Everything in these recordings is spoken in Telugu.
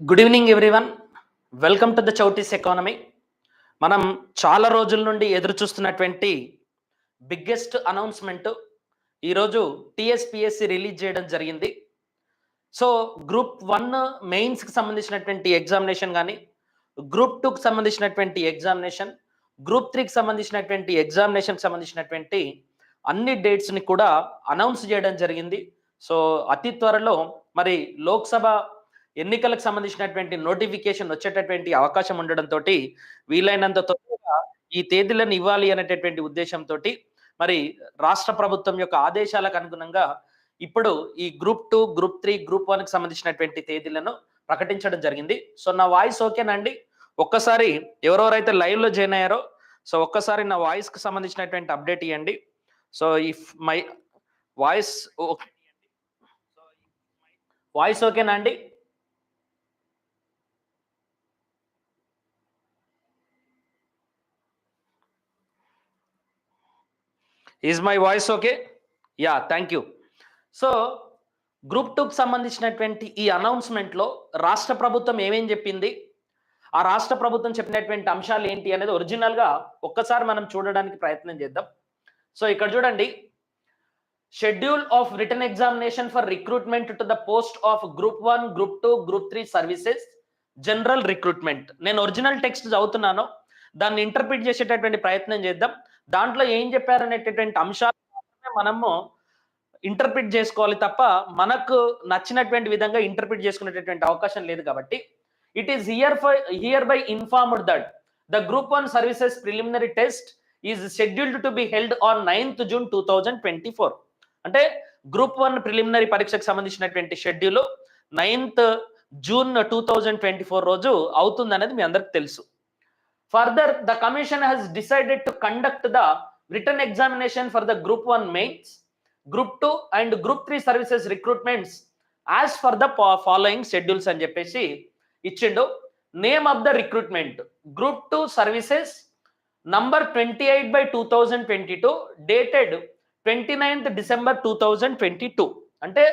Good evening everyone welcome to the చౌటీస్ economy మనం చాలా రోజుల నుండి ఎదురు చూస్తున్నటువంటి బిగ్గెస్ట్ అనౌన్స్మెంట్ ఈరోజు టిఎస్పిఎస్సి రిలీజ్ చేయడం జరిగింది. సో గ్రూప్ వన్ మెయిన్స్కి సంబంధించినటువంటి ఎగ్జామినేషన్ కానీ గ్రూప్ టూకి సంబంధించినటువంటి ఎగ్జామినేషన్ గ్రూప్ త్రీకి సంబంధించినటువంటి ఎగ్జామినేషన్కి సంబంధించినటువంటి అన్ని డేట్స్ని కూడా అనౌన్స్ చేయడం జరిగింది. సో అతి త్వరలో మరి లోక్సభ ఎన్నికలకు సంబంధించినటువంటి నోటిఫికేషన్ వచ్చేటటువంటి అవకాశం ఉండడంతో వీలైనంత తొందరగా ఈ తేదీలను ఇవ్వాలి అనేటటువంటి ఉద్దేశంతో మరి రాష్ట్ర ప్రభుత్వం యొక్క ఆదేశాలకు అనుగుణంగా ఇప్పుడు ఈ group two group three group వన్కి సంబంధించినటువంటి తేదీలను ప్రకటించడం జరిగింది. సో నా వాయిస్ ఓకేనండి ఒక్కసారి ఎవరెవరైతే లైవ్లో జాయిన్ అయ్యారో సో ఒక్కసారి నా వాయిస్కి సంబంధించినటువంటి అప్డేట్ ఇవ్వండి. So if my voice voice ఓకేనా అండి? Is my voice okay yeah thank you so group టూకి సంబంధించినటువంటి ఈ అనౌన్స్మెంట్లో రాష్ట్ర ప్రభుత్వం ఏమేం చెప్పింది? ఆ రాష్ట్ర ప్రభుత్వం చెప్పినటువంటి అంశాలు ఏంటి అనేది ఒరిజినల్గా ఒక్కసారి మనం చూడడానికి ప్రయత్నం చేద్దాం. సో ఇక్కడ చూడండి. Schedule of written examination for recruitment to the post of group one group two group three services general recruitment నేను ఒరిజినల్ టెక్స్ట్ చదువుతున్నాను. దాన్ని ఇంటర్ప్రిట్ చేసేటటువంటి ప్రయత్నం చేద్దాం. దాంట్లో ఏం చెప్పారనేటటువంటి అంశాలు మాత్రమే మనము ఇంటర్ప్రిట్ చేసుకోవాలి తప్ప మనకు నచ్చినటువంటి విధంగా ఇంటర్ప్రిట్ చేసుకునేటటువంటి అవకాశం లేదు కాబట్టి. It is hereby hereby informed that the group one services preliminary test is scheduled to be held on ninth June two thousand twenty four అంటే గ్రూప్ వన్ ప్రిలిమినరీ పరీక్షకు సంబంధించినటువంటి schedule ninth June two thousand twenty four రోజు అవుతుంది అనేది మీ అందరికి తెలుసు. Further the commission has decided to conduct the written examination for the group one mains group two and group three services recruitments as per the following schedules అని చెప్పేసి ఇచ్చిండు. Name of the recruitment group two services number twenty eight by two thousand twenty two dated twenty ninth December two thousand twenty two అంటే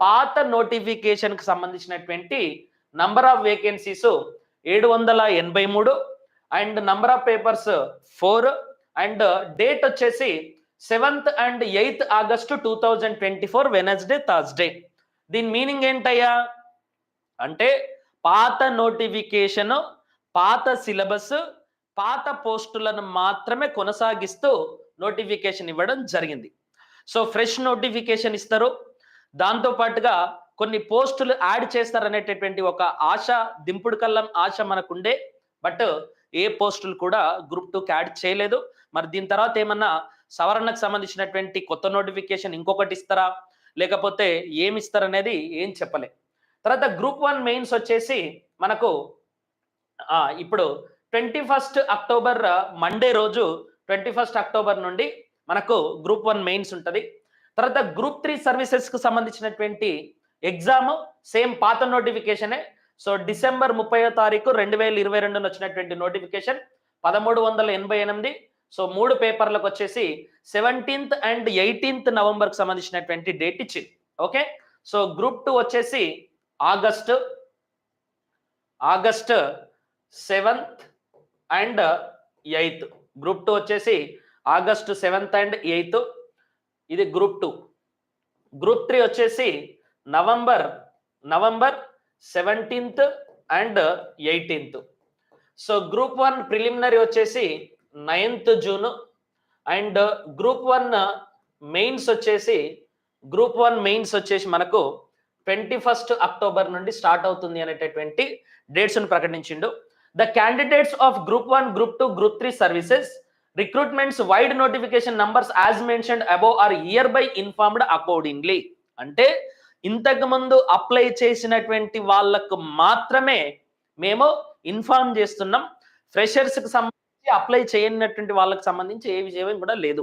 పాత నోటిఫికేషన్కి సంబంధించినటువంటి నంబర్ ఆఫ్ వేకెన్సీస్ ఏడు వందల ఎనభై మూడు and number of papers four and date వచ్చేసి seventh and eighth August two thousand twenty four Wednesday Thursday. దీని మీనింగ్ ఏంటయ్యా? అంటే పాత నోటిఫికేషన్ పాత సిలబస్ పాత పోస్టులను మాత్రమే కొనసాగిస్తూ నోటిఫికేషన్ ఇవ్వడం జరిగింది. సో ఫ్రెష్ నోటిఫికేషన్ ఇస్తారు. దాంతో పాటుగా కొన్ని పోస్టులు యాడ్ చేస్తారనేటటువంటి ఒక ఆశ దింపుడు కల్లం ఆశ మనకుండే. బట్ ఏ పోస్టులు కూడా గ్రూప్ టూకి యాడ్ చేయలేదు. మరి దీని తర్వాత ఏమన్నా సవరణకు సంబంధించినటువంటి కొత్త నోటిఫికేషన్ ఇంకొకటి ఇస్తారా? లేకపోతే ఏమి ఇస్తారనేది ఏం చెప్పలే. తర్వాత గ్రూప్ వన్ మెయిన్స్ వచ్చేసి మనకు ఇప్పుడు ట్వంటీ ఫస్ట్ అక్టోబర్ మండే రోజు ట్వంటీ ఫస్ట్ అక్టోబర్ నుండి మనకు గ్రూప్ వన్ మెయిన్స్ ఉంటుంది. తర్వాత గ్రూప్ త్రీ సర్వీసెస్కి సంబంధించినటువంటి ఎగ్జామ్ సేమ్ పాత నోటిఫికేషనే సో డిసెంబర్ ముప్పయో తారీఖు రెండు వేల ఇరవై రెండున వచ్చినటువంటి నోటిఫికేషన్ పదమూడు వందల ఎనభై ఎనిమిది. సో మూడు పేపర్లకు వచ్చేసి సెవెంటీన్త్ అండ్ ఎయిటీన్త్ నవంబర్కి సంబంధించినటువంటి డేట్ ఇచ్చింది. ఓకే? సో గ్రూప్ టూ వచ్చేసి August August seventh and eighth. Group two వచ్చేసి ఆగస్ట్ సెవెంత్ అండ్ ఎయిత్. ఇది గ్రూప్ టూ. గ్రూప్ త్రీ వచ్చేసి November November seventeenth and eighteenth. So group one preliminary వచ్చేసి ninth June and group one mains వచ్చేసి గ్రూప్ వన్ మెయిన్స్ వచ్చేసి మనకు ట్వంటీ ఫస్ట్ అక్టోబర్ నుండి స్టార్ట్ అవుతుంది అనేటటువంటి డేట్స్ను ప్రకటించిండు. The candidates of group one group two group three services recruitments vide notification numbers as mentioned above are hereby informed accordingly. అంటే ఇంతకు ముందు అప్లై చేసినటువంటి వాళ్ళకు మాత్రమే మేము ఇన్ఫార్మ్ చేస్తున్నాం. ఫ్రెషర్స్కి సంబంధించి అప్లై చేయనటువంటి వాళ్ళకి సంబంధించి ఏ విషయం కూడా లేదు.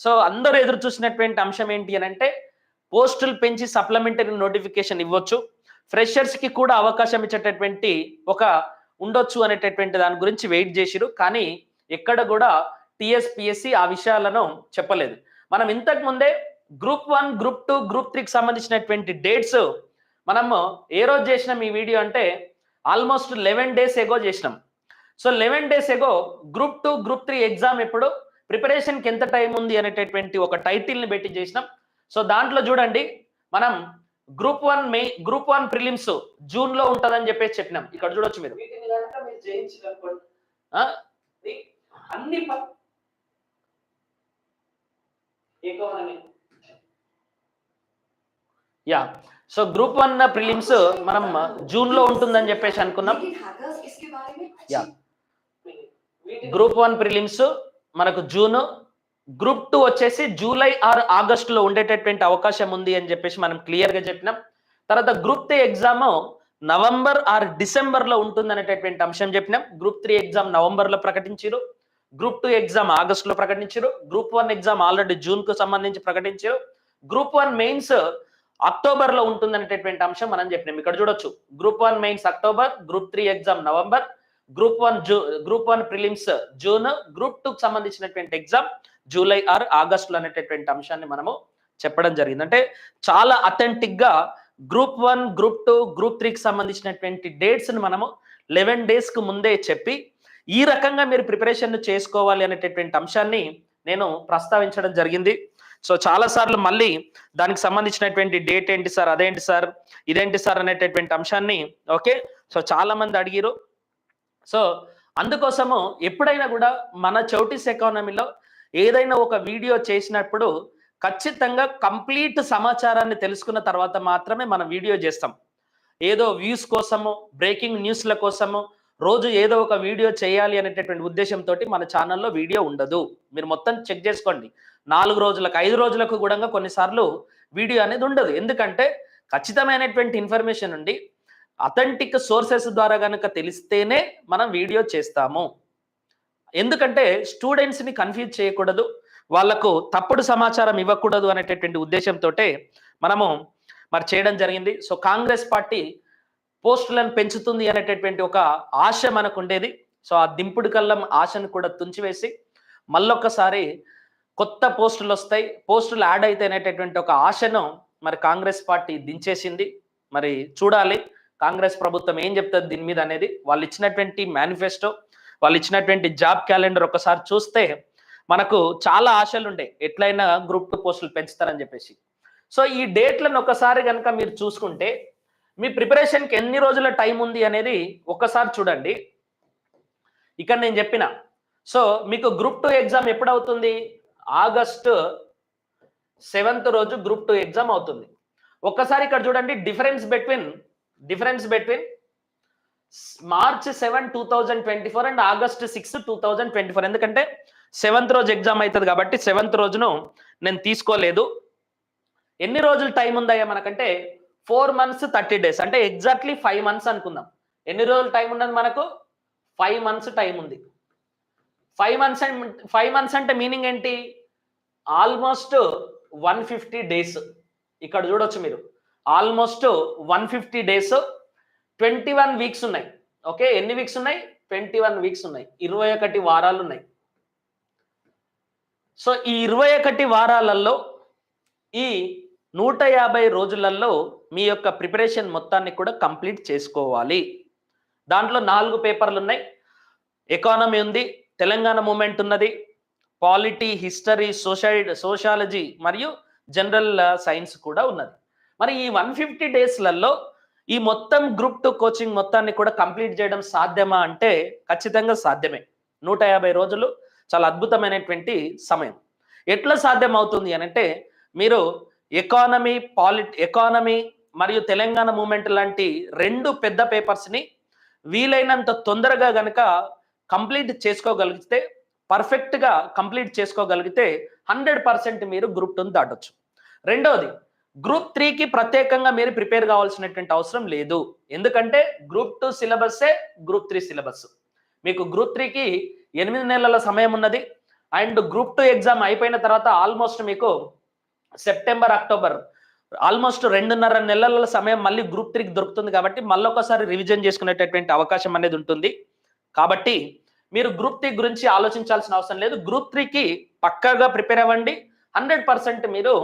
సో అందరూ ఎదురు చూసినటువంటి అంశం ఏంటి అని అంటే పోస్టులు పెంచి సప్లిమెంటరీ నోటిఫికేషన్ ఇవ్వచ్చు. ఫ్రెషర్స్కి కూడా అవకాశం ఇచ్చేటటువంటి ఒక ఉండొచ్చు అనేటటువంటి దాని గురించి వెయిట్ చేసిరు. కానీ ఎక్కడ కూడా టిఎస్పిఎస్సి ఆ విషయాలను చెప్పలేదు. మనం ఇంతకు ముందే group one group two group త్రీకి సంబంధించినటువంటి డేట్స్ మనము ఏ రోజు చేసినాం ఈ వీడియో అంటే ఆల్మోస్ట్ లెవెన్ డేస్ ఎగో చేసినాం. So eleven days ago group two group three exam ఎప్పుడు? ప్రిపరేషన్కి ఎంత టైం ఉంది అనేటటువంటి ఒక టైటిల్ని పెట్టి చేసినాం. సో దాంట్లో చూడండి మనం group one May group one prelims జూన్లో ఉంటుందని చెప్పేసి చెప్పినాం. ఇక్కడ చూడొచ్చు మీరు? అన్ని yeah so group one prelims మనం జూన్లో ఉంటుందని చెప్పేసి అనుకున్నాం యా గ్రూప్ వన్ ప్రిలిమ్స్ మనకు జూన్ గ్రూప్ టూ వచ్చేసి జూలై ఆర్ ఆగస్ట్లో ఉండేటటువంటి అవకాశం ఉంది అని చెప్పేసి మనం క్లియర్గా చెప్పినాం. తర్వాత group three exam November or డిసెంబర్లో ఉంటుంది అనేటటువంటి అంశం చెప్పినాం. గ్రూప్ త్రీ ఎగ్జామ్ నవంబర్లో ప్రకటించారు. గ్రూప్ టూ ఎగ్జామ్ ఆగస్ట్లో ప్రకటించారు. గ్రూప్ వన్ ఎగ్జామ్ ఆల్రెడీ జూన్కు సంబంధించి ప్రకటించారు. గ్రూప్ వన్ మెయిన్స్ అక్టోబర్లో ఉంటుంది అనేటటువంటి అంశం మనం చెప్పినాం. ఇక్కడ చూడొచ్చు. Group one mains October group three exam November group one zoo group one prelims June group two సంబంధించినటువంటి ఎగ్జామ్ జూలై ఆర్ ఆగస్ట్లో అనేటటువంటి అంశాన్ని మనము చెప్పడం జరిగింది. అంటే చాలా అథెంటిక్గా group one group two group త్రీకి సంబంధించినటువంటి డేట్స్ని మనము లెవెన్ డేస్కు ముందే చెప్పి ఈ రకంగా మీరు ప్రిపరేషన్ చేసుకోవాలి అనేటటువంటి అంశాన్ని నేను ప్రస్తావించడం జరిగింది. సో చాలా సార్లు మళ్ళీ దానికి సంబంధించినటువంటి డేట్ ఏంటి సార్ అదేంటి సార్ ఇదేంటి సార్ అనేటటువంటి అంశాన్ని ఓకే? సో చాలా మంది అడిగిరు సో అందుకోసము ఎప్పుడైనా కూడా మన చౌటీస్ ఎకానమీలో ఏదైనా ఒక వీడియో చేసినప్పుడు ఖచ్చితంగా కంప్లీట్ సమాచారాన్ని తెలుసుకున్న తర్వాత మాత్రమే మనం వీడియో చేస్తాం. ఏదో వ్యూస్ కోసము బ్రేకింగ్ న్యూస్ల కోసము రోజు ఏదో ఒక వీడియో చేయాలి అనేటటువంటి ఉద్దేశంతో మన ఛానల్లో వీడియో ఉండదు. మీరు మొత్తం చెక్ చేసుకోండి. నాలుగు రోజులకు ఐదు రోజులకు కూడా కొన్నిసార్లు వీడియో అనేది ఉండదు. ఎందుకంటే ఖచ్చితమైనటువంటి ఇన్ఫర్మేషన్ ఉండి అథెంటిక్ సోర్సెస్ ద్వారా కనుక తెలిస్తేనే మనం వీడియో చేస్తాము. ఎందుకంటే స్టూడెంట్స్ని కన్ఫ్యూజ్ చేయకూడదు. వాళ్ళకు తప్పుడు సమాచారం ఇవ్వకూడదు అనేటటువంటి ఉద్దేశంతో మనము మరి చేయడం జరిగింది. సో కాంగ్రెస్ పార్టీ పోస్టులను పెంచుతుంది అనేటటువంటి ఒక ఆశ మనకు ఉండేది సో ఆ దింపుడు కల్లం ఆశను కూడా తుంచివేసి మళ్ళొక్కసారి కొత్త పోస్టులు వస్తాయి పోస్టులు యాడ్ అయితే అనేటటువంటి ఒక ఆశను మరి కాంగ్రెస్ పార్టీ దించేసింది. మరి చూడాలి కాంగ్రెస్ ప్రభుత్వం ఏం చెప్తుంది దీని మీద అనేది. వాళ్ళు ఇచ్చినటువంటి మేనిఫెస్టో వాళ్ళు ఇచ్చినటువంటి జాబ్ క్యాలెండర్ ఒకసారి చూస్తే మనకు చాలా ఆశలు ఉండే ఎట్లయినా గ్రూప్ టూ పోస్టులు పెంచుతారని చెప్పేసి. సో ఈ డేట్లను ఒకసారి కనుక మీరు చూసుకుంటే మీ ప్రిపరేషన్కి ఎన్ని రోజుల టైం ఉంది అనేది ఒక్కసారి చూడండి. ఇక్కడ నేను చెప్పిన. సో మీకు గ్రూప్ టూ ఎగ్జామ్ ఎప్పుడు అవుతుంది ఆగస్టు సెవెంత్ రోజు గ్రూప్ టూ ఎగ్జామ్ అవుతుంది. ఒక్కసారి ఇక్కడ చూడండి difference between difference between March seven two thousand twenty four and August six two thousand twenty four ఎందుకంటే సెవెంత్ రోజు ఎగ్జామ్ అవుతుంది కాబట్టి సెవెంత్ రోజును నేను తీసుకోలేదు. ఎన్ని రోజులు టైం ఉందయ్యా మనకంటే? ఫోర్ మంత్స్ థర్టీ డేస్ అంటే ఎగ్జాక్ట్లీ ఫైవ్ మంత్స్ అనుకుందాం. ఎన్ని రోజులు టైం ఉన్నది మనకు? ఫైవ్ మంత్స్ టైం ఉంది. ఫైవ్ మంత్స్ ఫైవ్ మంత్స్ అంటే మీనింగ్ ఏంటి? Almost one fifty days. ఇక్కడ చూడొచ్చు మీరు. Almost one fifty days twenty one weeks ఉన్నాయి. ఓకే? ఎన్ని వీక్స్ ఉన్నాయి? ట్వంటీ వన్ వీక్స్ ఉన్నాయి. ఇరవై ఒకటి వారాలు ఉన్నాయి. సో ఈ ఇరవై ఒకటి వారాలలో ఈ నూట యాభై రోజులలో మీ యొక్క ప్రిపరేషన్ మొత్తాన్ని కూడా కంప్లీట్ చేసుకోవాలి. దాంట్లో నాలుగు పేపర్లు ఉన్నాయి. ఎకానమీ ఉంది తెలంగాణ మూమెంట్ ఉన్నది పాలిటీ హిస్టరీ సోషల్ సోషాలజీ మరియు జనరల్ సైన్స్ కూడా ఉన్నది. మరి ఈ వన్ ఫిఫ్టీ డేస్లలో ఈ మొత్తం గ్రూప్ టూ కోచింగ్ మొత్తాన్ని కూడా కంప్లీట్ చేయడం సాధ్యమా అంటే ఖచ్చితంగా సాధ్యమే. నూట యాభై రోజులు చాలా అద్భుతమైనటువంటి సమయం. ఎట్లా సాధ్యం అవుతుంది అని అంటే మీరు ఎకానమీ పాలిట్ ఎకానమీ మరియు తెలంగాణ మూమెంట్ లాంటి రెండు పెద్ద పేపర్స్ని వీలైనంత తొందరగా గనక కంప్లీట్ చేసుకోగలిగితే పర్ఫెక్ట్గా కంప్లీట్ చేసుకోగలిగితే హండ్రెడ్ పర్సెంట్ మీరు గ్రూప్ టూని దాటొచ్చు. రెండవది గ్రూప్ త్రీకి ప్రత్యేకంగా మీరు ప్రిపేర్ కావాల్సినటువంటి అవసరం లేదు. ఎందుకంటే గ్రూప్ టూ సిలబస్సే గ్రూప్ త్రీ సిలబస్ మీకు గ్రూప్ త్రీకి ఎనిమిది నెలల సమయం ఉన్నది. అండ్ గ్రూప్ టూ ఎగ్జామ్ అయిపోయిన తర్వాత ఆల్మోస్ట్ మీకు సెప్టెంబర్ అక్టోబర్ ఆల్మోస్ట్ రెండున్నర నెలల సమయం మళ్ళీ గ్రూప్ త్రీకి దొరుకుతుంది కాబట్టి మళ్ళీ ఒకసారి రివిజన్ చేసుకునేటటువంటి అవకాశం అనేది ఉంటుంది. కాబట్టి మీరు గ్రూప్ త్రీ గురించి ఆలోచించాల్సిన అవసరం లేదు. గ్రూప్ త్రీకి పక్కాగా ప్రిపేర్ అవ్వండి. హండ్రెడ్ పర్సెంట్ మీరు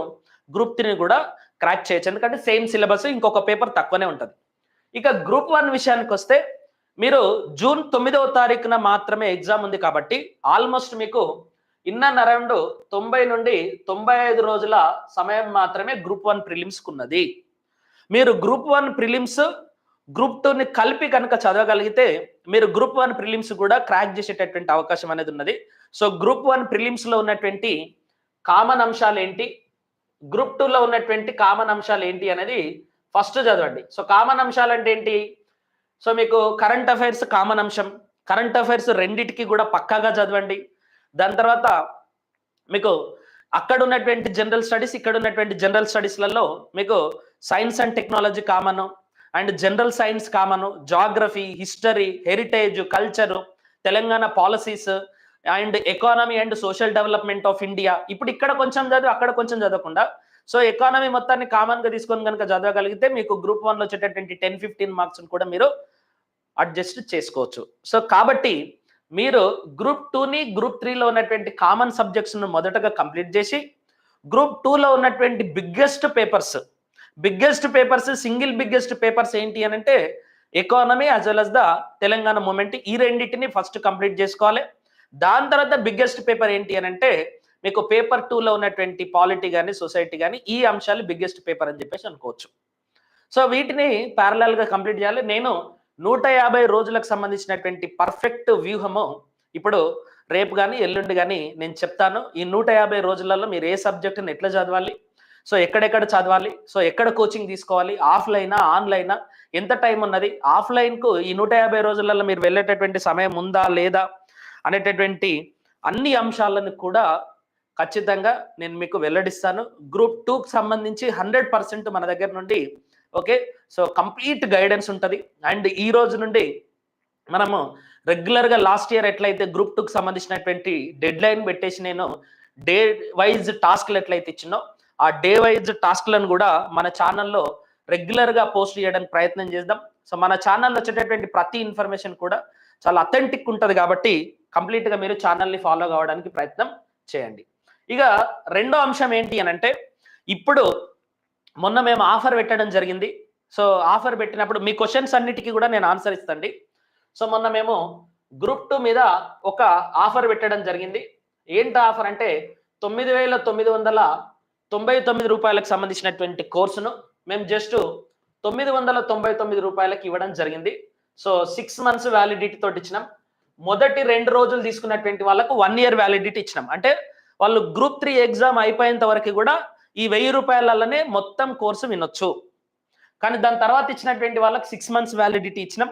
గ్రూప్ త్రీని కూడా క్రాక్ చేయొచ్చు. ఎందుకంటే సేమ్ సిలబస్ ఇంకొక పేపర్ తక్కువనే ఉంటుంది. ఇక గ్రూప్ వన్ విషయానికి వస్తే మీరు జూన్ తొమ్మిదవ తారీఖున మాత్రమే ఎగ్జామ్ ఉంది కాబట్టి ఆల్మోస్ట్ మీకు ఇన్ అరౌండ్ తొంభై నుండి తొంభై ఐదు రోజుల సమయం మాత్రమే గ్రూప్ వన్ ప్రిలిమ్స్కి ఉన్నది. మీరు గ్రూప్ వన్ ప్రిలిమ్స్ గ్రూప్ టూని కలిపి కనుక చదవగలిగితే మీరు గ్రూప్ వన్ ప్రిలిమ్స్ కూడా క్రాక్ చేసేటటువంటి అవకాశం అనేది ఉన్నది. సో గ్రూప్ వన్ ప్రిలిమ్స్లో ఉన్నటువంటి కామన్ అంశాలు ఏంటి? గ్రూప్ టూలో ఉన్నటువంటి కామన్ అంశాలు ఏంటి అనేది ఫస్ట్ చదవండి. సో కామన్ అంశాలు అంటే ఏంటి? సో మీకు కరెంట్ అఫైర్స్ కామన్ అంశం కరెంట్ అఫైర్స్ రెండిటికి కూడా పక్కాగా చదవండి. దాని తర్వాత మీకు అక్కడ ఉన్నటువంటి జనరల్ స్టడీస్ ఇక్కడ ఉన్నటువంటి జనరల్ స్టడీస్లలో మీకు science and technology common and general science common geography history heritage culture Telangana policies and economy and social development of India ఇప్పుడు ఇక్కడ కొంచెం చదివి అక్కడ కొంచెం చదవకుండా. సో ఎకానమీ మొత్తాన్ని కామన్గా తీసుకొని కనుక చదవగలిగితే మీకు గ్రూప్ వన్లో వచ్చేటటువంటి టెన్ ఫిఫ్టీన్ మార్క్స్ కూడా మీరు అడ్జస్ట్ చేసుకోవచ్చు. సో కాబట్టి మీరు గ్రూప్ టూని గ్రూప్ త్రీలో ఉన్నటువంటి కామన్ సబ్జెక్ట్స్ను మొదటగా కంప్లీట్ చేసి గ్రూప్ టూలో ఉన్నటువంటి biggest papers biggest papers single biggest papers ఏంటి అని అంటే economy as well as the Telangana movement ఈ రెండింటిని ఫస్ట్ కంప్లీట్ చేసుకోవాలి. దాని తర్వాత బిగ్గెస్ట్ పేపర్ ఏంటి అని అంటే మీకు పేపర్ టూలో ఉన్నటువంటి పాలిటీ కానీ సొసైటీ కానీ ఈ అంశాలు బిగ్గెస్ట్ పేపర్ అని చెప్పేసి అనుకోవచ్చు. సో వీటిని parallel గా కంప్లీట్ చేయాలి. నేను నూట యాభై రోజులకు సంబంధించినటువంటి పర్ఫెక్ట్ వ్యూహము. ఇప్పుడు రేపు కానీ ఎల్లుండి కానీ నేను చెప్తాను. ఈ నూట యాభై రోజులలో మీరు ఏ సబ్జెక్టుని ఎట్లా చదవాలి? సో ఎక్కడెక్కడ చదవాలి? సో ఎక్కడ కోచింగ్ తీసుకోవాలి? ఆఫ్లైనా ఆన్లైనా? ఎంత టైం ఉన్నది? ఆఫ్లైన్కు ఈ నూట యాభై రోజులలో మీరు వెళ్ళేటటువంటి సమయం ఉందా లేదా? అనేటటువంటి అన్ని అంశాలను కూడా ఖచ్చితంగా నేను మీకు వెల్లడిస్తాను. గ్రూప్ టూకి సంబంధించి హండ్రెడ్ పర్సెంట్ మన దగ్గర నుండి ఓకే సో కంప్లీట్ గైడెన్స్ ఉంటుంది. అండ్ ఈ రోజు నుండి మనము రెగ్యులర్గా లాస్ట్ ఇయర్ ఎట్లయితే గ్రూప్ టూకి సంబంధించినటువంటి డెడ్ లైన్ పెట్టేసి నేను డే వైజ్ టాస్క్లు ఎట్లయితే ఇచ్చినో ఆ డే వైజ్ టాస్క్లను కూడా మన ఛానల్లో రెగ్యులర్గా పోస్ట్ చేయడానికి ప్రయత్నం చేద్దాం. సో మన ఛానల్లో వచ్చేటటువంటి ప్రతి ఇన్ఫర్మేషన్ కూడా చాలా అథెంటిక్ ఉంటుంది కాబట్టి కంప్లీట్గా మీరు ఛానల్ని ఫాలో కావడానికి ప్రయత్నం చేయండి. ఇక రెండో అంశం ఏంటి అని అంటే ఇప్పుడు మొన్న మేము ఆఫర్ పెట్టడం జరిగింది. సో ఆఫర్ పెట్టినప్పుడు మీ క్వశ్చన్స్ అన్నిటికీ కూడా నేను ఆన్సర్ ఇస్తండి. సో మొన్న మేము గ్రూప్ టూ మీద ఒక ఆఫర్ పెట్టడం జరిగింది. ఏంటి ఆఫర్ అంటే తొమ్మిది వేల తొమ్మిది వందల తొంభై తొమ్మిది రూపాయలకు సంబంధించినటువంటి కోర్సును మేము జస్ట్ తొమ్మిది వందల తొంభై తొమ్మిది రూపాయలకి ఇవ్వడం జరిగింది. సో సిక్స్ మంత్స్ వ్యాలిడిటీ తోటి ఇచ్చినాం. మొదటి రెండు రోజులు తీసుకున్నటువంటి వాళ్ళకు వన్ ఇయర్ వ్యాలిడిటీ ఇచ్చినాం. అంటే వాళ్ళు గ్రూప్ త్రీ ఎగ్జామ్ అయిపోయేంత వరకు కూడా ఈ వెయ్యి రూపాయలలోనే మొత్తం కోర్సు వినొచ్చు. కానీ దాని తర్వాత ఇచ్చినటువంటి వాళ్ళకి సిక్స్ మంత్స్ వ్యాలిడిటీ ఇచ్చినాం.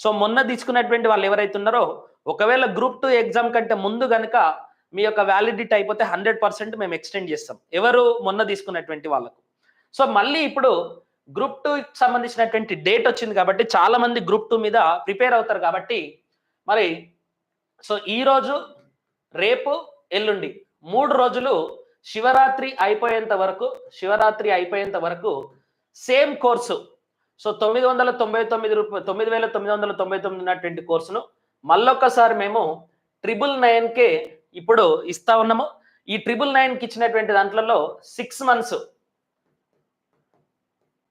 సో మొన్న తీసుకున్నటువంటి వాళ్ళు ఎవరైతే ఉన్నారో ఒకవేళ గ్రూప్ టూ ఎగ్జామ్ కంటే ముందు కనుక మీ యొక్క వ్యాలిడిటీ అయిపోతే హండ్రెడ్ పర్సెంట్ మేము ఎక్స్టెండ్ చేస్తాం. ఎవరు? మొన్న తీసుకున్నటువంటి వాళ్ళకు. సో మళ్ళీ ఇప్పుడు గ్రూప్ టూ సంబంధించినటువంటి డేట్ వచ్చింది కాబట్టి చాలా మంది గ్రూప్ టూ మీద ప్రిపేర్ అవుతారు కాబట్టి మరి సో ఈ రోజు రేపు ఎల్లుండి మూడు రోజులు శివరాత్రి అయిపోయేంత వరకు శివరాత్రి అయిపోయేంత వరకు సేమ్ కోర్సు. సో తొమ్మిది వందల తొంభై తొమ్మిది రూపాయలు తొమ్మిది వేల తొమ్మిది వందల తొంభై తొమ్మిది ఉన్నటువంటి కోర్సును మళ్ళొక్కసారి మేము ట్రిపుల్ నైన్కే ఇప్పుడు ఇస్తా ఉన్నాము. ఈ ట్రిపుల్ నైన్కి ఇచ్చినటువంటి దాంట్లో six months.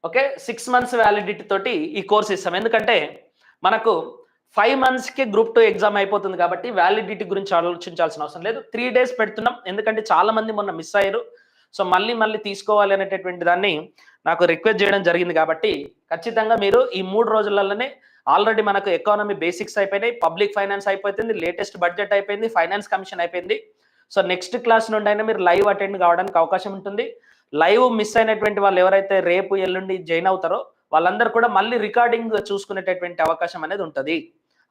Okay? Six months validity తోటి ఈ కోర్స్ ఇస్తాం. ఎందుకంటే మనకు ఫైవ్ మంత్స్కి గ్రూప్ టూ ఎగ్జామ్ అయిపోతుంది కాబట్టి వ్యాలిడిటీ గురించి ఆలోచించాల్సిన అవసరం లేదు. త్రీ డేస్ పెడుతున్నాం. ఎందుకంటే చాలా మంది మొన్న మిస్ అయ్యారు. సో మళ్ళీ మళ్ళీ తీసుకోవాలి అనేటటువంటి దాన్ని నాకు రిక్వెస్ట్ చేయడం జరిగింది కాబట్టి ఖచ్చితంగా మీరు ఈ మూడు రోజులలోనే ఆల్రెడీ మనకు ఎకానమీ బేసిక్స్ అయిపోయినాయి. పబ్లిక్ ఫైనాన్స్ అయిపోతుంది లేటెస్ట్ బడ్జెట్ అయిపోయింది. ఫైనాన్స్ కమిషన్ అయిపోయింది. సో నెక్స్ట్ క్లాస్ నుండి అయినా మీరు లైవ్ అటెండ్ కావడానికి అవకాశం ఉంటుంది. లైవ్ మిస్ అయినటువంటి వాళ్ళు ఎవరైతే రేపు ఎల్లుండి జాయిన్ అవుతారో వాళ్ళందరూ కూడా మళ్ళీ రికార్డింగ్ చూసుకునేటటువంటి అవకాశం అనేది ఉంటుంది.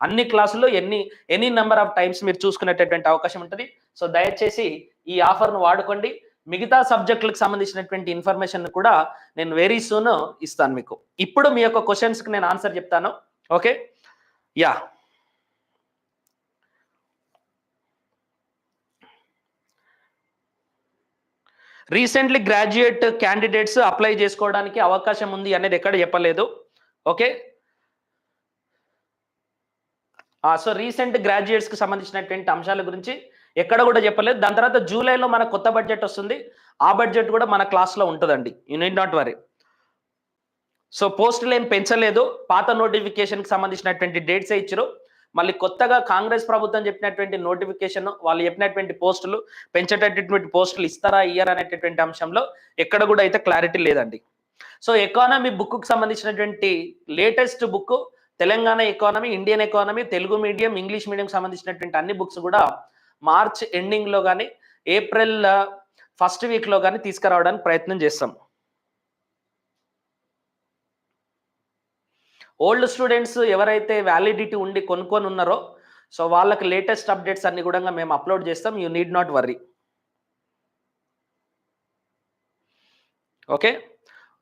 అన్ని క్లాసుల్లో ఎన్ని ఎనీ నెంబర్ ఆఫ్ టైమ్స్ మీరు చూసుకునేటటువంటి అవకాశం ఉంటుంది. సో దయచేసి ఈ ఆఫర్ను వాడుకోండి. మిగతా సబ్జెక్టులకు సంబంధించినటువంటి ఇన్ఫర్మేషన్ కూడా నేను వెరీ సూన్ ఇస్తాను మీకు. ఇప్పుడు మీ యొక్క క్వశ్చన్స్కి నేను ఆన్సర్ చెప్తాను. Okay yeah recently graduate candidates apply చేసుకోవడానికి అవకాశం ఉంది అనేది ఎక్కడ చెప్పలేదు. ఓకే సో రీసెంట్ గ్రాడ్యుయేట్స్కి సంబంధించినటువంటి అంశాల గురించి ఎక్కడ కూడా చెప్పలేదు. దాని తర్వాత జూలైలో మన కొత్త బడ్జెట్ వస్తుంది. ఆ బడ్జెట్ కూడా మన క్లాస్లో ఉంటుందండి. You need not worry so పోస్టులు ఏం పెంచలేదు. పాత నోటిఫికేషన్కి సంబంధించినటువంటి డేట్సే ఇచ్చారు మళ్ళీ కొత్తగా కాంగ్రెస్ ప్రభుత్వం చెప్పినటువంటి నోటిఫికేషన్ వాళ్ళు చెప్పినటువంటి పోస్టులు పెంచేటటువంటి పోస్టులు ఇస్తారా ఇయ్యరా అనేటటువంటి అంశంలో ఎక్కడ కూడా అయితే క్లారిటీ లేదండి. సో ఎకానమీ బుక్కు సంబంధించినటువంటి latest book Telangana economy Indian economy Telugu medium English medium సంబంధించినటువంటి అన్ని బుక్స్ కూడా మార్చ్ ఎండింగ్లో కానీ ఏప్రిల్ ఫస్ట్ వీక్లో కానీ తీసుకురావడానికి ప్రయత్నం చేస్తాం. ఓల్డ్ స్టూడెంట్స్ ఎవరైతే వ్యాలిడిటీ ఉండి కొనుక్కొని ఉన్నారో సో వాళ్ళకి లేటెస్ట్ అప్డేట్స్ అన్ని కూడా మేము అప్లోడ్ చేస్తాం. You need not worry okay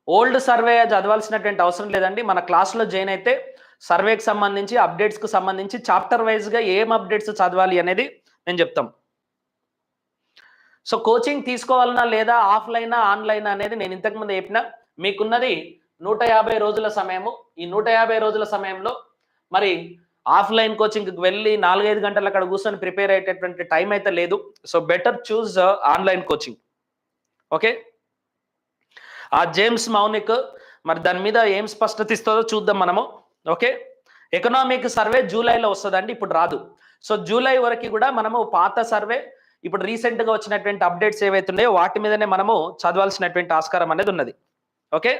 old survey చదవాల్సినటువంటి అవసరం లేదండి. మన క్లాస్లో జాయిన్ అయితే సర్వేకి సంబంధించి అప్డేట్స్కి సంబంధించి చాప్టర్ వైజ్గా ఏం అప్డేట్స్ చదవాలి అనేది నేను చెప్తాం. సో కోచింగ్ తీసుకోవాలన్నా లేదా ఆఫ్లైనా ఆన్లైన్ అనేది నేను ఇంతకుముందు చెప్పిన. మీకున్నది నూట యాభై రోజుల సమయము. ఈ నూట యాభై రోజుల సమయంలో మరి ఆఫ్లైన్ కోచింగ్కి వెళ్ళి నాలుగైదు గంటలు అక్కడ కూర్చొని ప్రిపేర్ అయ్యేటటువంటి టైం అయితే లేదు. So better choose online coaching. Okay? ఆ జేమ్స్ మౌనిక్ మరి దాని మీద ఏం స్పష్టత ఇస్తుందో చూద్దాం మనము. ఓకే? ఎకనామిక్ సర్వే జూలైలో వస్తుందండి ఇప్పుడు రాదు. సో జూలై వరకు కూడా మనము పాత సర్వే ఇప్పుడు రీసెంట్గా వచ్చినటువంటి అప్డేట్స్ ఏవైతే ఉన్నాయో వాటి మీదనే మనము చదవాల్సినటువంటి ఆస్కారం అనేది ఉన్నది. ఓకే?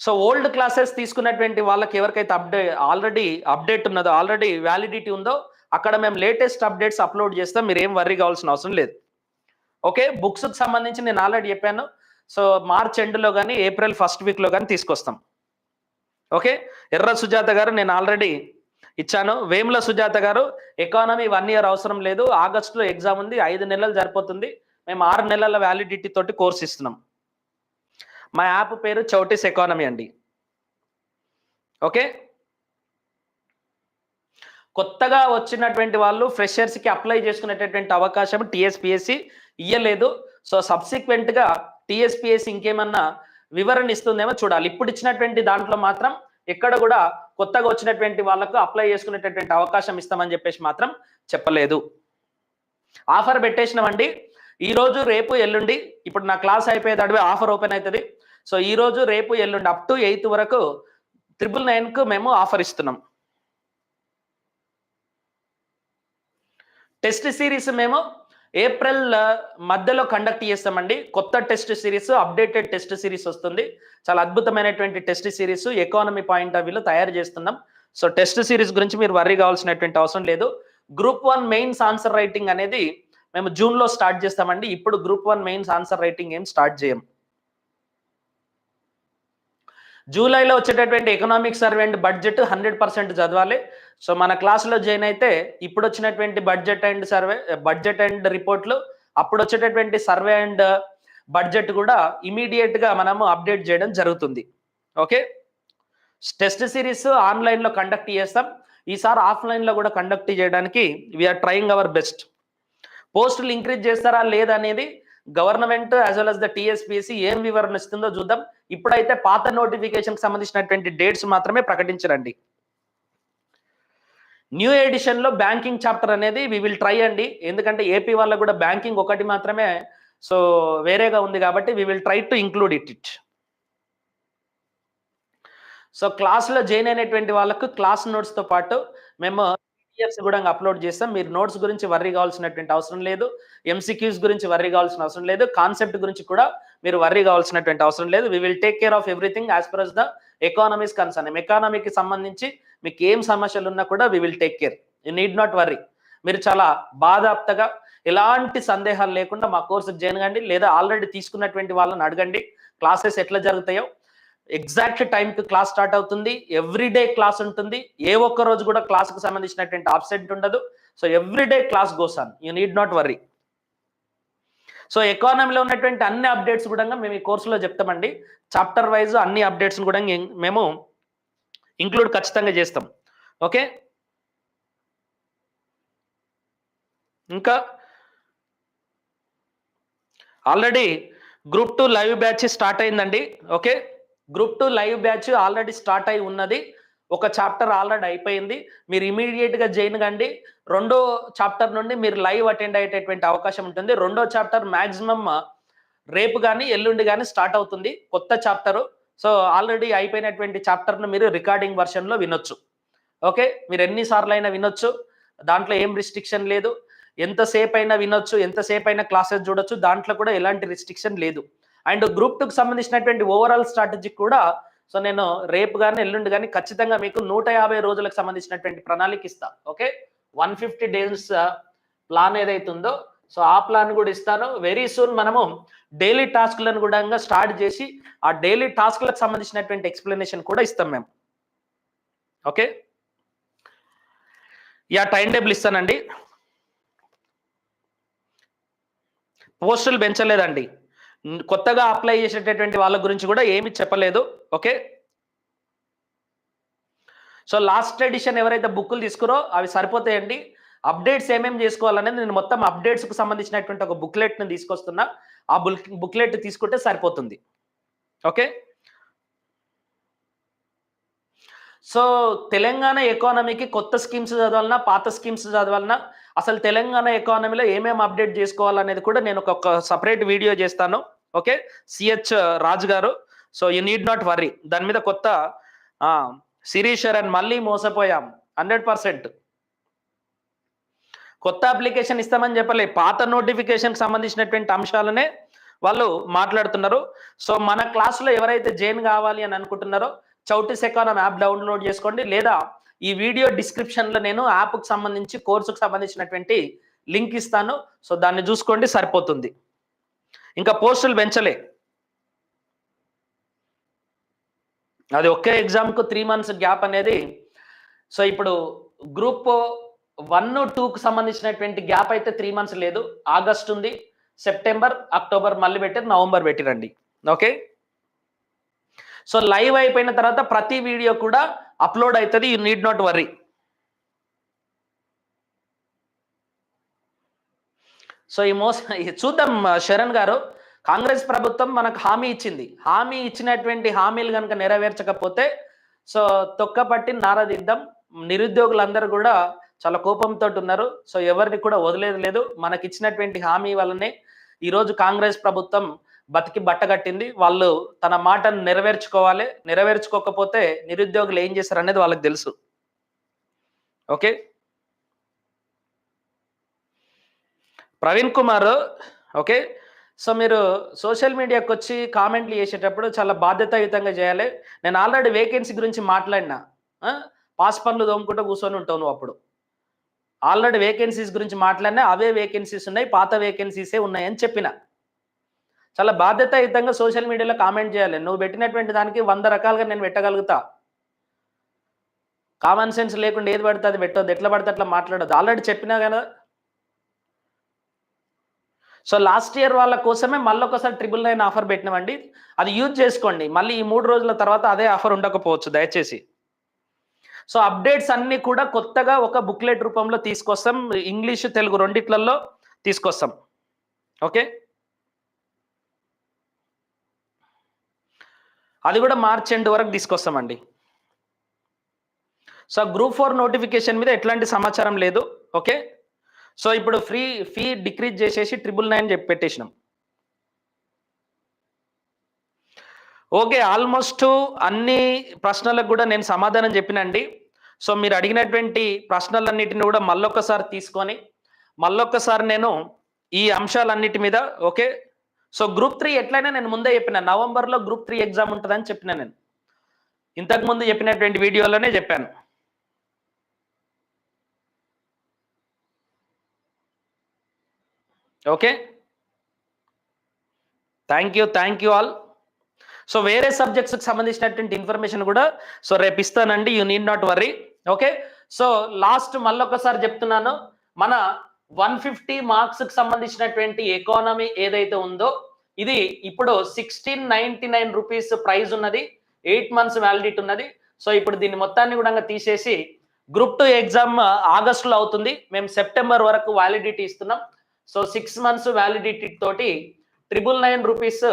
సో ఓల్డ్ క్లాసెస్ తీసుకున్నటువంటి వాళ్ళకి ఎవరికైతే అప్డే ఆల్రెడీ అప్డేట్ ఉన్నదో ఆల్రెడీ వ్యాలిడిటీ ఉందో అక్కడ మేము లేటెస్ట్ అప్డేట్స్ అప్లోడ్ చేస్తాం మీరు ఏం వర్రీ కావాల్సిన అవసరం లేదు. ఓకే? బుక్స్కి సంబంధించి నేను ఆల్రెడీ చెప్పాను. సో మార్చ్ ఎండ్లో కానీ ఏప్రిల్ ఫస్ట్ వీక్లో కానీ తీసుకొస్తాం. ఓకే? ఎర్ర సుజాత గారు నేను ఆల్రెడీ ఇచ్చాను. వేముల సుజాత గారు ఎకానమీ వన్ ఇయర్ అవసరం లేదు. ఆగస్టులో ఎగ్జామ్ ఉంది. ఐదు నెలలు సరిపోతుంది. మేము ఆరు నెలల వ్యాలిడిటీ తోటి కోర్స్ ఇస్తున్నాం. మా యాప్ పేరు చౌటీస్ ఎకానమీ అండి. ఓకే? కొత్తగా వచ్చినటువంటి వాళ్ళు ఫ్రెషర్స్కి అప్లై చేసుకునేటటువంటి అవకాశం టీఎస్పిఎస్సి ఇయ్యలేదు. సో సబ్సిక్వెంట్గా టీఎస్పిఎస్సి ఇంకేమన్నా వివరణ ఇస్తుందేమో చూడాలి. ఇప్పుడు ఇచ్చినటువంటి దాంట్లో మాత్రం ఎక్కడ కూడా కొత్తగా వచ్చినటువంటి వాళ్ళకు అప్లై చేసుకునేటటువంటి అవకాశం ఇస్తామని చెప్పేసి మాత్రం చెప్పలేదు. ఆఫర్ పెట్టేసినామండి. ఈ రోజు రేపు ఎల్లుండి ఇప్పుడు నా క్లాస్ అయిపోయే అడివి ఆఫర్ ఓపెన్ అవుతుంది సో ఈ రోజు రేపు ఎల్లుండి అప్ టు ఎయిత్ వరకు త్రిపుల్ నైన్కు మేము ఆఫర్ ఇస్తున్నాం. టెస్ట్ సిరీస్ మేము ఏప్రిల్ మధ్యలో కండక్ట్ చేస్తామండి. కొత్త test series updated test series వస్తుంది. చాలా అద్భుతమైనటువంటి test series economy point of వ్యూలో తయారు చేస్తున్నాం. సో టెస్ట్ సిరీస్ గురించి మీరు వర్రీ కావాల్సినటువంటి అవసరం లేదు. Group one mains answer writing అనేది మేము జూన్లో స్టార్ట్ చేస్తామండి. ఇప్పుడు group one mains answer writing ఏం స్టార్ట్ చేయం. జూలైలో వచ్చేటటువంటి economic survey and budget hundred percent చదవాలి. సో మన క్లాస్లో జాయిన్ అయితే ఇప్పుడు వచ్చినటువంటి budget and survey budget and రిపోర్ట్లు అప్పుడు వచ్చేటటువంటి సర్వే అండ్ బడ్జెట్ కూడా ఇమీడియట్గా మనము అప్డేట్ చేయడం జరుగుతుంది. ఓకే? టెస్ట్ సిరీస్ ఆన్లైన్లో కండక్ట్ చేస్తాం. ఈసారి ఆఫ్లైన్లో కూడా కండక్ట్ చేయడానికి వీఆర్ ట్రయింగ్ అవర్ బెస్ట్ పోస్టులు ఇంక్రీజ్ చేస్తారా లేదనేది government as well as the TSPSC ఏం వివరణ ఇస్తుందో చూద్దాం. ఇప్పుడైతే పాత నోటిఫికేషన్ సంబంధించినటువంటి డేట్స్ మాత్రమే ప్రకటించరండి. న్యూ ఎడిషన్లో బ్యాంకింగ్ చాప్టర్ అనేది వి విల్ ట్రై అండి. ఎందుకంటే ఏపీ వాళ్ళకు కూడా బ్యాంకింగ్ ఒకటి మాత్రమే సో వేరేగా ఉంది కాబట్టి we will try to include it it so క్లాస్లో జాయిన్ అయినటువంటి వాళ్ళకు క్లాస్ నోట్స్తో పాటు మేము పీడిఎఫ్స్ కూడా అప్లోడ్ చేస్తాం. మీరు నోట్స్ గురించి వర్రీ కావాల్సినటువంటి అవసరం లేదు. ఎంసీక్యూస్ గురించి వర్రీ కావాల్సిన అవసరం లేదు. కాన్సెప్ట్ గురించి కూడా మీరు వర్రీ కావాల్సినటువంటి అవసరం లేదు. We will take care of everything as per the economy's concern ఎకానమీకి సంబంధించి మీకు ఏం సమస్యలు ఉన్నా కూడా we will take care you need not worry మీరు చాలా బాధాప్తగా ఎలాంటి సందేహాలు లేకుండా మా కోర్సు జాయిన్ కండి. లేదా ఆల్రెడీ తీసుకున్నటువంటి వాళ్ళని అడగండి. క్లాసెస్ ఎట్లా జరుగుతాయో. ఎగ్జాక్ట్ టైంకి క్లాస్ స్టార్ట్ అవుతుంది. ఎవ్రీ డే క్లాస్ ఉంటుంది. ఏ ఒక్క రోజు కూడా క్లాస్కి సంబంధించినటువంటి ఆబ్సెంట్ ఉండదు. So every day class goes on you need not worry so ఎకానమీలో ఉన్నటువంటి అన్ని అప్డేట్స్ కూడా మేము ఈ కోర్సులో చెప్తామండి. చాప్టర్ వైజ్ అన్ని అప్డేట్స్ కూడా మేము ఇంక్లూడ్ ఖచ్చితంగా చేస్తాం. ఓకే ఇంకా already group two live batch start అయిందండి. Okay group two live batch already start అయి ఉన్నది. ఒక చాప్టర్ ఆల్రెడీ అయిపోయింది. మీరు ఇమీడియట్గా జాయిన్ జైన్ కండి. రెండో చాప్టర్ నుండి మీరు లైవ్ అటెండ్ అయ్యేటటువంటి అవకాశం ఉంటుంది. రెండో చాప్టర్ మ్యాక్సిమమ్ రేపు కానీ ఎల్లుండి కానీ స్టార్ట్ అవుతుంది. కొత్త చాప్టర్. సో ఆల్రెడీ అయిపోయినటువంటి చాప్టర్ను మీరు రికార్డింగ్ వర్షన్లో వినొచ్చు. ఓకే? మీరు ఎన్నిసార్లు అయినా వినొచ్చు. దాంట్లో ఏం రిస్ట్రిక్షన్ లేదు. ఎంతసేపు అయినా వినొచ్చు. ఎంతసేపు అయినా క్లాసెస్ చూడొచ్చు. దాంట్లో కూడా ఎలాంటి రిస్ట్రిక్షన్ లేదు. అండ్ గ్రూప్ టూకి సంబంధించినటువంటి ఓవరాల్ స్ట్రాటజీ కూడా సో నేను రేపు కానీ ఎల్లుండి కానీ ఖచ్చితంగా మీకు నూట యాభై రోజులకు సంబంధించినటువంటి ప్రణాళిక ఇస్తా okay? One fifty days plan ఏదైతే ఉందో సో ఆ ప్లాన్ కూడా ఇస్తాను. వెరీ సూన్ మనము డైలీ టాస్క్లను కూడా స్టార్ట్ చేసి ఆ డైలీ టాస్క్లకు సంబంధించినటువంటి ఎక్స్ప్లెనేషన్ కూడా ఇస్తాం మేము. ఓకే? యా టైం టేబుల్ ఇస్తానండి. పోస్టులు పెంచలేదండి. కొత్తగా అప్లై చేసేటటువంటి వాళ్ళ గురించి కూడా ఏమి చెప్పలేదు ఓకే? సో లాస్ట్ ఎడిషన్ ఎవరైతే బుక్కులు తీసుకురో అవి సరిపోతాయండి. అప్డేట్స్ ఏమేమి చేసుకోవాలనేది నేను మొత్తం అప్డేట్స్కి సంబంధించినటువంటి ఒక బుక్లెట్ని తీసుకొస్తున్నా. ఆ బుక్ బుక్లెట్ తీసుకుంటే సరిపోతుంది. ఓకే? సో తెలంగాణ ఎకానమీకి కొత్త స్కీమ్స్ చదవాలన్నా పాత స్కీమ్స్ చదవాలన్నా అసలు తెలంగాణ ఎకానమీలో ఏమేమి అప్డేట్ చేసుకోవాలనేది కూడా నేను ఒక సపరేట్ వీడియో చేస్తాను. Okay? CH Raju garu. So you need not worry. దాని మీద కొత్త సిరీస్ అని మళ్ళీ మోసపోయాం. Hundred percent. కొత్త అప్లికేషన్ ఇస్తామని చెప్పలే. పాత నోటిఫికేషన్ సంబంధించినటువంటి అంశాలనే వాళ్ళు మాట్లాడుతున్నారు. సో మన క్లాసులో ఎవరైతే జైన్ కావాలి అని అనుకుంటున్నారో చౌటిస్ ఎకానమ్ యాప్ డౌన్లోడ్ చేసుకోండి. లేదా ఈ వీడియో డిస్క్రిప్షన్లో నేను యాప్కి సంబంధించి కోర్సుకు సంబంధించినటువంటి లింక్ ఇస్తాను. సో దాన్ని చూసుకోండి సరిపోతుంది. ఇంకా పోస్టులు పెంచలే. అది ఒకే ఎగ్జామ్కు త్రీ మంత్స్ గ్యాప్ అనేది. సో ఇప్పుడు గ్రూప్ వన్ టూకు సంబంధించినటువంటి గ్యాప్ అయితే త్రీ మంత్స్ లేదు. ఆగస్ట్ ఉంది సెప్టెంబర్ అక్టోబర్ మళ్ళీ పెట్టారు నవంబర్ పెట్టిరండి. ఓకే? సో లైవ్ అయిపోయిన తర్వాత ప్రతి వీడియో కూడా అప్లోడ్ అవుతుంది you need not worry so ఈ మోస చూద్దాం శరణ్ గారు. కాంగ్రెస్ ప్రభుత్వం మనకు హామీ ఇచ్చింది. హామీ ఇచ్చినటువంటి హామీలు కనుక నెరవేర్చకపోతే సో తొక్కపట్టి నారదిద్దాం. నిరుద్యోగులందరూ కూడా చాలా కోపంతో ఉన్నారు. సో ఎవరిని కూడా వదిలేదు లేదు. మనకి ఇచ్చినటువంటి హామీ వల్లనే ఈరోజు కాంగ్రెస్ ప్రభుత్వం బతికి బట్టగట్టింది వాళ్ళు తన మాటను నెరవేర్చుకోవాలి. నెరవేర్చుకోకపోతే నిరుద్యోగులు ఏం చేశారు అనేది వాళ్ళకి తెలుసు. Okay? Praveen Kumar okay? So మీరు సోషల్ మీడియాకి వచ్చి కామెంట్లు చేసేటప్పుడు చాలా బాధ్యతాయుతంగా చేయాలి. నేను ఆల్రెడీ వేకెన్సీ గురించి మాట్లాడినా. పాస్ పనులు తోముకుంటూ కూర్చొని ఉంటావు నువ్వు అప్పుడు. ఆల్రెడీ వేకెన్సీస్ గురించి మాట్లాడినా అవే వేకెన్సీస్ ఉన్నాయి పాత వేకెన్సీసే ఉన్నాయని చెప్పిన. చాలా బాధ్యతాయుతంగా సోషల్ మీడియాలో కామెంట్ చేయాలి. నువ్వు పెట్టినటువంటి దానికి వంద రకాలుగా నేను పెట్టగలుగుతా. కామన్ సెన్స్ లేకుండా ఏది పడితే అది పెట్టొద్దు. ఎట్లా పడితే అట్లా మాట్లాడద్దు. ఆల్రెడీ చెప్పినా కదా సో లాస్ట్ ఇయర్ వాళ్ళ కోసమే మళ్ళీ ఒకసారి ట్రిపుల్ నైన్ ఆఫర్ పెట్టినామండి. అది యూజ్ చేసుకోండి. మళ్ళీ ఈ మూడు రోజుల తర్వాత అదే ఆఫర్ ఉండకపోవచ్చు దయచేసి. సో అప్డేట్స్ అన్ని కూడా కొత్తగా ఒక బుక్లెట్ రూపంలో తీసుకొస్తాం. ఇంగ్లీష్ తెలుగు రెండిట్లలో తీసుకొస్తాం. ఓకే? అది కూడా మార్చ్ ఎండ్ వరకు తీసుకొస్తామండి. సో గ్రూప్ ఫోర్ నోటిఫికేషన్ మీద ఎట్లాంటి సమాచారం లేదు. ఓకే? సో ఇప్పుడు ఫ్రీ ఫీ డిక్రీజ్ చేసేసి ట్రిపుల్ నైన్ చెప్పి పెట్టేసినాం. ఓకే ఆల్మోస్ట్ అన్ని ప్రశ్నలకు కూడా నేను సమాధానం చెప్పినండి. సో మీరు అడిగినటువంటి ప్రశ్నలన్నిటిని కూడా మళ్ళొక్కసారి తీసుకొని మళ్ళొక్కసారి నేను ఈ అంశాలన్నిటి మీద ఓకే? సో గ్రూప్ త్రీ ఎట్లయినా నేను ముందే చెప్పిన నవంబర్లో గ్రూప్ త్రీ ఎగ్జామ్ ఉంటుందని చెప్పిన నేను. ఇంతకుముందు చెప్పినటువంటి వీడియోలోనే చెప్పాను. Okay thank you thank you all so వేరే సబ్జెక్ట్స్కి సంబంధించినటువంటి ఇన్ఫర్మేషన్ కూడా సో రేపు ఇస్తానండి you need not worry okay so last మళ్ళొకసారి చెప్తున్నాను. మన వన్ ఫిఫ్టీ మార్క్స్కి సంబంధించినటువంటి ఎకానమీ ఏదైతే ఉందో ఇది ఇప్పుడు sixteen ninety nine rupees price ఉన్నది. ఎయిట్ మంత్స్ వ్యాలిడిటీ ఉన్నది. సో ఇప్పుడు దీన్ని మొత్తాన్ని కూడా తీసేసి గ్రూప్ టూ ఎగ్జామ్ ఆగస్టులో అవుతుంది. మేము సెప్టెంబర్ వరకు వ్యాలిడిటీ ఇస్తున్నాం. సో సిక్స్ మంత్స్ వ్యాలిడిటీ తోటి ట్రిపుల్ నైన్ రూపీస్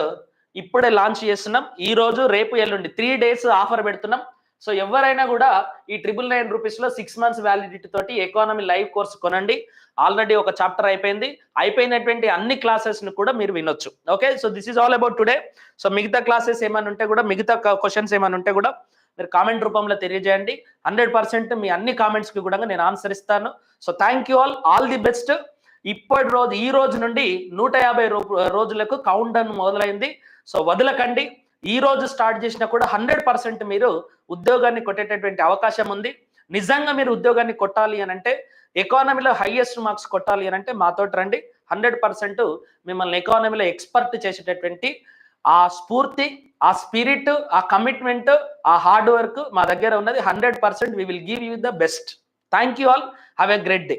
ఇప్పుడే లాంచ్ చేస్తున్నాం. ఈ రోజు రేపు ఎల్లుండి త్రీ డేస్ ఆఫర్ పెడుతున్నాం. సో ఎవరైనా కూడా ఈ ట్రిపుల్ నైన్ రూపీస్లో సిక్స్ మంత్స్ వ్యాలిడిటీ తోటి ఎకానమీ లైవ్ కోర్స్ కొనండి. ఆల్రెడీ ఒక చాప్టర్ అయిపోయింది. అయిపోయినటువంటి అన్ని క్లాసెస్ని కూడా మీరు వినొచ్చు. Okay so this is all about today so మిగతా క్లాసెస్ ఏమైనా ఉంటే కూడా మిగతా క్వశ్చన్స్ ఏమైనా ఉంటే కూడా మీరు కామెంట్ రూపంలో తెలియజేయండి. హండ్రెడ్ పర్సెంట్ మీ అన్ని కామెంట్స్కి కూడా నేను ఆన్సర్ ఇస్తాను. So thank you all all the best ఇప్పటి రోజు ఈ రోజు నుండి నూట యాభై రూ- రోజులకు కౌంట్ డౌన్ మొదలైంది. సో వదలకండి. ఈ రోజు స్టార్ట్ చేసినా కూడా హండ్రెడ్ పర్సెంట్ మీరు ఉద్యోగాన్ని కొట్టేటటువంటి అవకాశం ఉంది. నిజంగా మీరు ఉద్యోగాన్ని కొట్టాలి అని అంటే ఎకానమీలో హైయెస్ట్ మార్క్స్ కొట్టాలి అని అంటే మాతోటి రండి. హండ్రెడ్ పర్సెంట్ మిమ్మల్ని ఎకానమీలో ఎక్స్పర్ట్ చేసేటటువంటి ఆ స్ఫూర్తి ఆ స్పిరిట్ ఆ కమిట్మెంట్ ఆ హార్డ్ వర్క్ మా దగ్గర ఉన్నది. Hundred percent we will give you the best thank you all have a great day